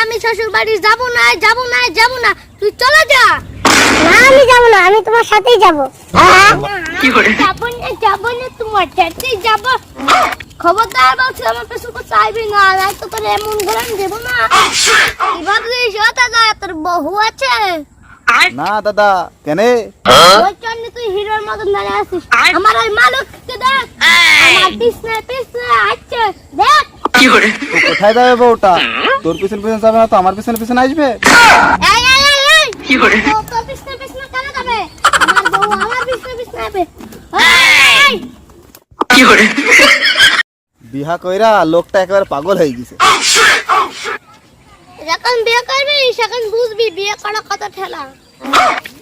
আমি শ্বশুর বাড়ি যাব না যাব না যাব না। তুই চলে যা। না আমি যাব না আমি তোমার সাথেই যাব। যাব না যাব না তোমার সাথেই যাব। খবরদার বলছি আমার পেছন করতে চাইবি না নাই তো তোর এমন গরম দেব না। এবার তুই সতা যা তোর বহু আছে? না দাদা কেনে? ওই জন্য তুই হিরোর মতন দাঁড়িয়ে আছিস। আমার ওই মালককে দেখ। আমার পিছনে পিছনে আসছে দেখ। তো কোথায় যাবে বউটা? তোর পিছন পিছন যাবে না তো? আমার পিছনে পিছনে আসবে? এই এই এই এই। তো তোর পিছনে পিছনে কেন যাবে? আমার বউ আমার পিছনে পিছনে যাবে। এই, এই, বিহা কইরা লোকটা একেবারে পাগল হয়ে গেছে। যখন বিয়ে করবি সেখন বুঝবি বিয়ে করা কত ঠেলা। Ah!